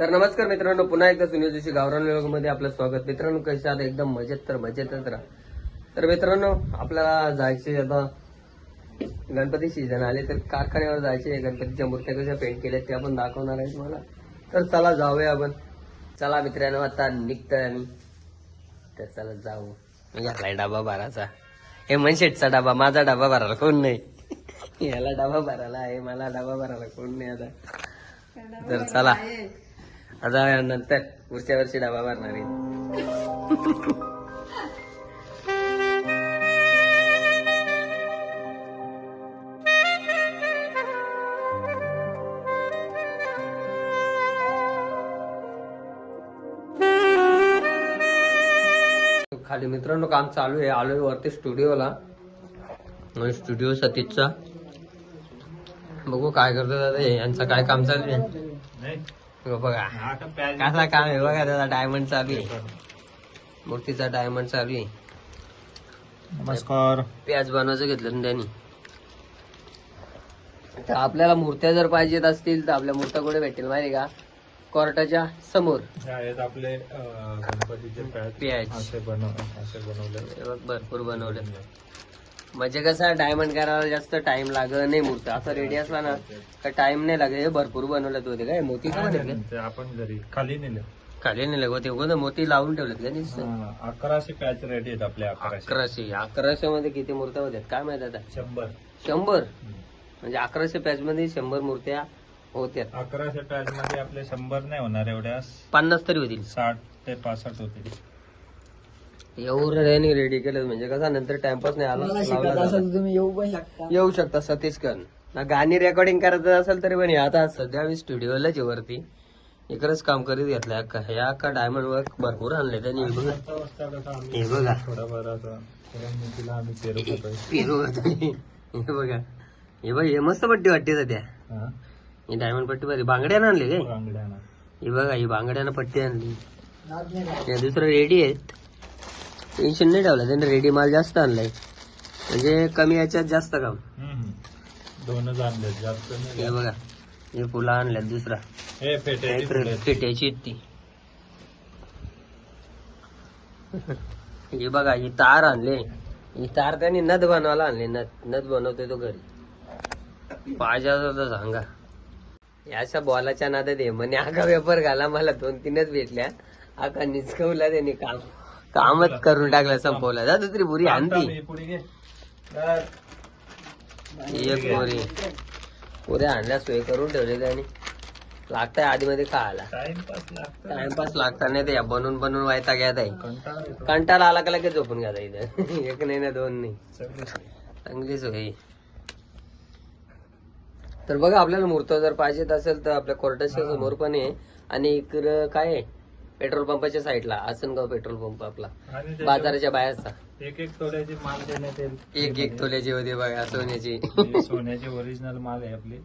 तर नमस्कार मित्रांनो पुन्हा एकदा सुनील जोशी गावरानमध्ये आपलं स्वागत. मित्रांनो कसे आता एकदम मजेत तर मजेतच राहा. तर मित्रांनो आपल्याला जायचे आता गणपती सीझन आले तर कारखान्यावर जायचे गणपतीच्या मूर्त्या कशा पेंट केल्या ते आपण दाखवणार आहे तुम्हाला. तर चला जाऊया आपण. चला मित्रांनो आता निघतोय आम्ही. तर चला जाऊ. याला डबा भराचा हे मनशेटचा डबा माझा डबा भरायला कोण नाही? याला डबा भरायला आहे मला डबा भरायला कोण नाही आता. तर चला. आता नंतर पुढच्या वर्षी डबा भरणार आहे खाली मित्रांनो काम चालू आहे. आलोय वरती स्टुडिओला. स्टुडिओ सतीशचा. बघू काय करतो दादा हे. यांचं काय काम चालू आहे? हो बघा कसा काम आहे बघा त्याचा डायमंड चालू आहे मूर्तीचा डायमंड चालू आहे नमस्कार. प्याज बनवायचं घेतलं ना त्यांनी. तर आपल्याला मूर्त्या जर पाहिजेत असतील तर आपल्या मूर्त्या कुठे भेटेल माहिती का? कोर्टाच्या समोर. आपले प्याज. असे बनव असे बनवले भरपूर बनवले म्हणजे कसं डायमंड करायला जास्त टाइम लागत नाही मूर्ती. असं रेडी असला ना का टाइम नाही लागत. हे भरपूर बनवलेत होते काय? मोती का बनवले? आपण घरी खाली नेले. खाली नाही लागत होते मोती लावून ठेवलेत का नुसतं? हा, अकराशे पॅच रेडी आहेत आपले अकराशे. अकराशे. अकराशे मध्ये किती मूर्त्या होत्यात? काय माहीत आता? शंभर. शंभर? हम्म. म्हणजे अकराशे पॅच मध्ये शंभर मूर्त्या होत्या अकराशे पॅच मध्ये आपले शंभर नाही होणार एवढ्या पन्नास तरी होतील. साठ ते पासष्ट होतील. एवढं त्यांनी रेडी केलं म्हणजे कसा नंतर टाइमपास नाही आला लावला. तुम्ही येऊ पण शकता. येऊ शकता सतीश कन. ना गाणी रेकॉर्डिंग करायचं असेल तरी पण हे आता सध्या मी स्टुडिओलाच आहे वरती. इकडेच काम करीत घेतलंय अख्खा. हे अख्खा डायमंड वर्क भरपूर आणले त्यांनी. हे बघा. हे बघा. थोडाफार असं तिला आम्ही पेरू करतोय पेरू होतो मी. हे बघा. हे बघ हे मस्त पट्टी वाटते सध्या. हा. ही डायमंड पट्टी बरी. बांगड्यानं आणले काय? बांगड्यानं. ही बघा ही बांगड्यानं पट्टी आणली. हे दुसरं रेडी आहेत. टेन्शन नाही ठेवलं. त्यांनी रेडी माल जास्त आणलाय. म्हणजे कमी याच्यात जास्त काम. दोनच आणले जास्त नाही. हे बघा. हे फुलं आणल्यात दुसरा. हे पेट्याची फुलं आहेत. पेट्याची आहेत ती. हे बघा ही तार आणले. ही तार त्यांनी नथ बनवायला आणली. नथ नथ बनवतोय तो घरी. पाहिजे तर सांगा याच्या बॉलाच्या नादात आहे म्हणे आका पेपर घाला मला दोन तीनच भेटल्या. आका निचकवला त्यांनी काम. कामच करून टाकलं संपवलं. जा दुसरी बुरी आणती. एक मोरी पुऱ्या आणल्या सोय करून ठेवले त्याने. लागताय आधी मध्ये टाइमपास लागतो. टाइमपास लागता नाही ते या बनवून बनवून व्हायचा घ्या ताई. कंटाळा आला का लगेच झोपून घ्या इथं. एक नाही ना दोन नाही. चांगली सोय. तर बघा आपल्याला मूर्त जर पाहिजेत असेल तर आपल्या कोर्टाच्या समोर पण आहे. आणि इकडं काय आहे? पेट्रोल पंपाच्या साईडला आसनगाव पेट्रोल पंप आपला. आणि बाजाराच्या बाहेरचा. एक एक तोड्याची माल देण्यात येईल. एक एक तोल्याची होती बघा सोन्याची. ही सोन्याची ओरिजिनल माल आहे आपली.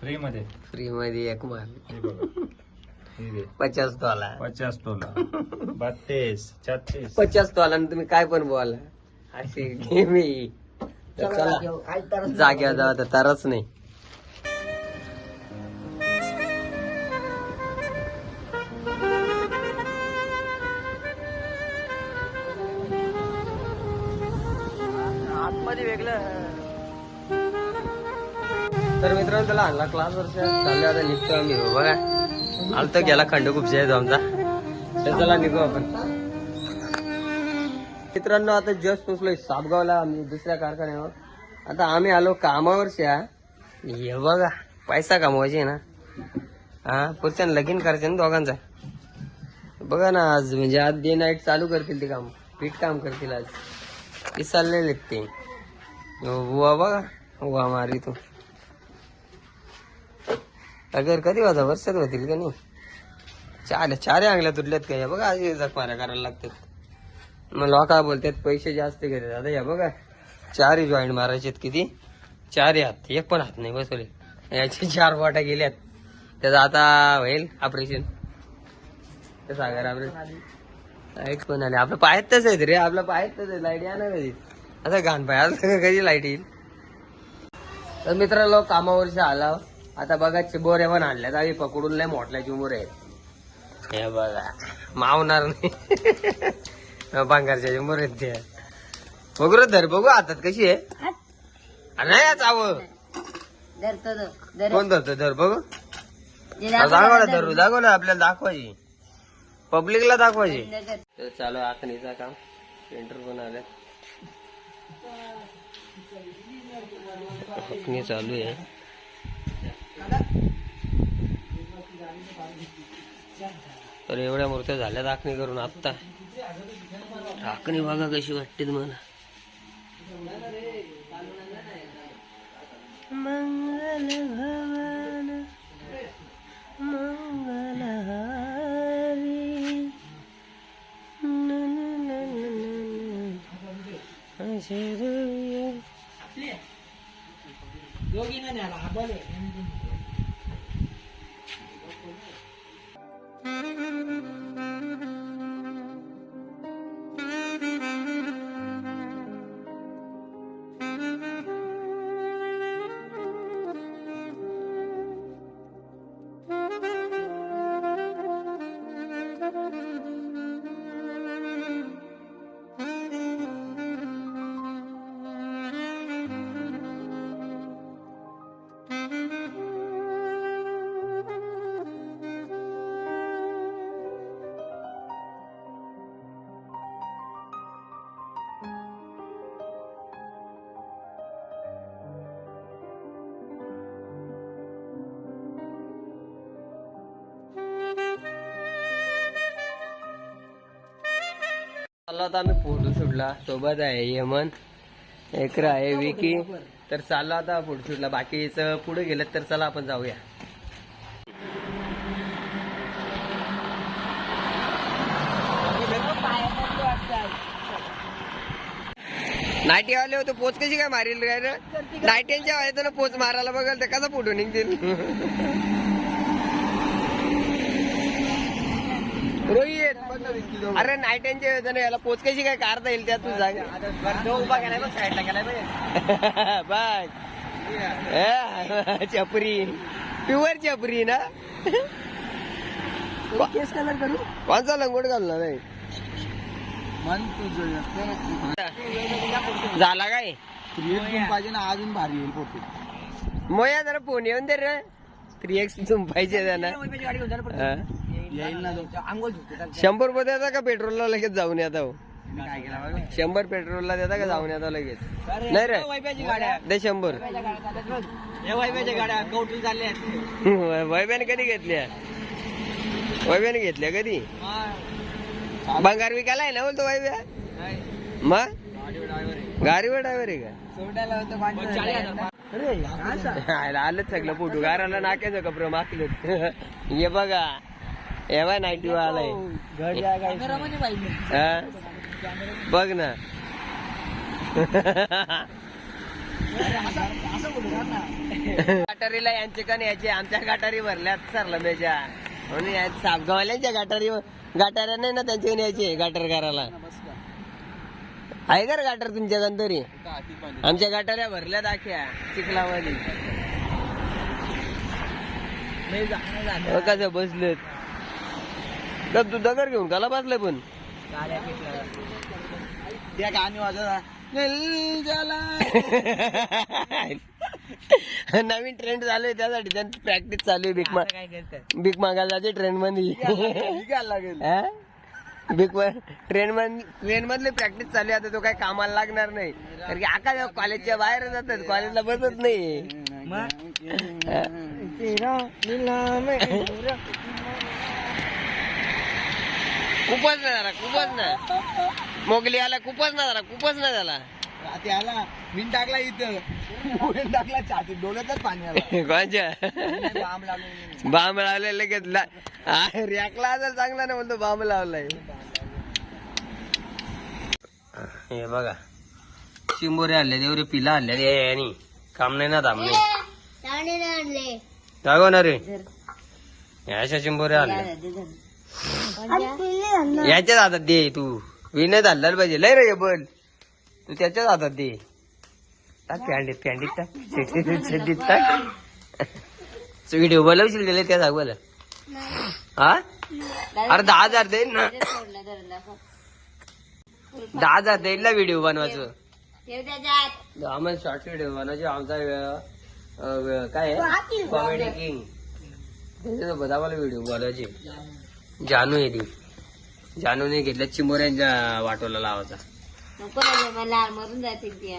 फ्री मध्ये फ्री मध्ये एक माल. हे बघा. हे घे. पचास तोला. पचास तोला. बत्तीस छत्तीस. पचास तोला आणि तुम्ही काय पण बोला. अशी गेम आहे ही. तर चला जाग्यावर जावा तर तरच नाही. तर मित्रांनो त्याला आणला क्लास वर्ष चालले आता निघतो आम्ही. हो, बघा. आलतो गेला खंड खूप आहे आमचा. तर चला निघू आपण. मित्रांनो आता जस्ट पोचलोय सापगावला आम्ही दुसऱ्या कारखान्यावर. आता आम्ही आलो कामावरच्या. हे बघा पैसा कमवायचे ना. हा पुढच्या लगीन करायचे ना दोघांचा. बघा ना आज म्हणजे आज डे नाईट चालू करतील ते काम. पीठ काम करतील आज. ते चाललेले ते. बुवा बघा वा मारी तू. अगर कधी वाजा वर्षात होतील का नाही? चार चार अंगल्या तुटल्यात का या? बघा आज जखमाऱ्या करायला लागतात मग लोका बोलतात पैसे जास्त घेतात आता या बघा. चारही जॉईंट मारायचे आहेत किती? चारही हात. एक पण हात नाही बसवले. याचे चार वाटा गेल्यात. त्याचं आता होईल ऑपरेशन ते सागर आपले लाइट पण आले. आपलं पायात तसं आहे रे आपलं पायात तसं आहे लाइट या ना कधी आता घाण पाय कधी लाइट येईल? तर मित्रांनो कामावरच्या आला. आता बघा चिंबोऱ्या पण आणल्या आम्ही पकडून लय मोठल्या चिंबोऱ्या आहेत. हे बघा मावणार नाही. बांगारच्या चिंबोऱ्या आहेत त्या. बघू रे धर बघू हातात कशी आहे. नाही चाव कोण धरतो धर बघू. दाखव ना धरू. दाखव ना आपल्याला दाखवायची. पब्लिकला दाखवायची. तर चालू आखणीचा काम. पेंटर पण आले चालू आहे. तर एवढ्या मूर्त्या झाल्या राखणी करून आत्ता. राखणी बघा कशी वाटते तुम्हाला मंगल न न अशे चालला आता आम्ही फोटोशूटला सोबत आहे यमन एकरा आहे विकी. तर चालला आता फोटोशूटला बाकीच पुढे गेलं तर चला आपण जाऊया. नाईटी आले होते पोच कशी काय मारील काय रे? नाईटीच्या वाजता पोच मारायला बघाल तर कसा फोटो निघतील? रोहित. अरे नाईटीच्या वेळेस याला पोच कशी काय काढता येईल त्या तू जागा. उभा केलाय बघ साईडला केलाय बघ ए, चपरी. प्युअर चपरी ना. केस कलर करू? कोणचा लंगोट घालला नाही. झाला काय? पाहिजे ना अजून भारी येईल फोटो मोया जरा फोन येऊन दे रे. थ्री एक्स तुम पाहिजे त्यांना शंभर रुपये देता का पेट्रोलला लगेच जाऊन येता हो? शंभर पेट्रोलला देता का जाऊन येता लगेच? नाही रे. दे शंभर. वैब्याने कधी घेतल्या? वैब्याने घेतल्या कधी? बंगार विकायला आहे ना बोलतो वैब्या मग? गाडीवर ड्रायव्हर आहे का? आलंच सगळं फोटो. गाराला नाक्याचं कपडे मागले ये बघा. हे बाय नाईटी आलाय. हा? बघ ना. गटारीला यांचे का नाही याचे आमच्या गटारी भरल्यात सरला मेच्या म्हणून सापगावाल्यांच्या गटारी गटाऱ्या नाही ना त्यांच्या यायचे गटर करायला आहे का गटर तुमच्या तरी आमच्या गटाऱ्या भरल्या दाख्या चिखलामध्ये. अहो, कसं बसलेत. का तू दगड घेऊन काला बसलाय पण. त्या गाणी वाजवा नवीन ट्रेंड चालू आहे त्यासाठी त्यांची प्रॅक्टिस चालू आहे भीक मागायला जाते ट्रेन मध्ये. लागेल. भीक ट्रेन ट्रेन मधली प्रॅक्टिस चालू आहे. आता तो काय कामाला लागणार नाही. कारण की आका कॉलेजच्या बाहेर जातात. कॉलेजला बसत नाही? खूपच नाही झाला खूपच नाही. मोगली आला खूपच नाही झाला खूपच नाही झाला. ते आला मिन टाकला इथं. मिन टाकला छातीत डोळ्यातच पाणी आला. कोणच्या? लागलो बांब लावले लगेच ला- आ, रॅकला असेल चांगला ना म्हणतो बांब लावलाय. हे बघा चिंबोरे आणले देवरे पिला आणले रे आणि काम नाही ना धाम नाही. होणार रे हे अशा चिंबोरे आणले. याच्याच हातात दे तू. विनय हल्लायला पाहिजे. लय रे हे बल तू त्याच्याच हातात दे. टाक कॅन्डीत कॅन्डीत टाक. शेतीत शेतीत व्हिडिओ बनवशील दिले त्या सांग हा? अरे दहा हजार देईल ना. दहा हजार देईल ना व्हिडिओ बनवायचं. आम्हाला शॉर्ट व्हिडिओ बनवायचे आमचा वेळ- अं, काय आहे? कॉमेडी किंग त्याच्यासोबत आम्हाला व्हिडिओ बनवायचे. जानू आहे ती. जानूने घेतल्या चिमोऱ्यांच्या वाटोला लावायचा. नको ना मला मरून जाते ती.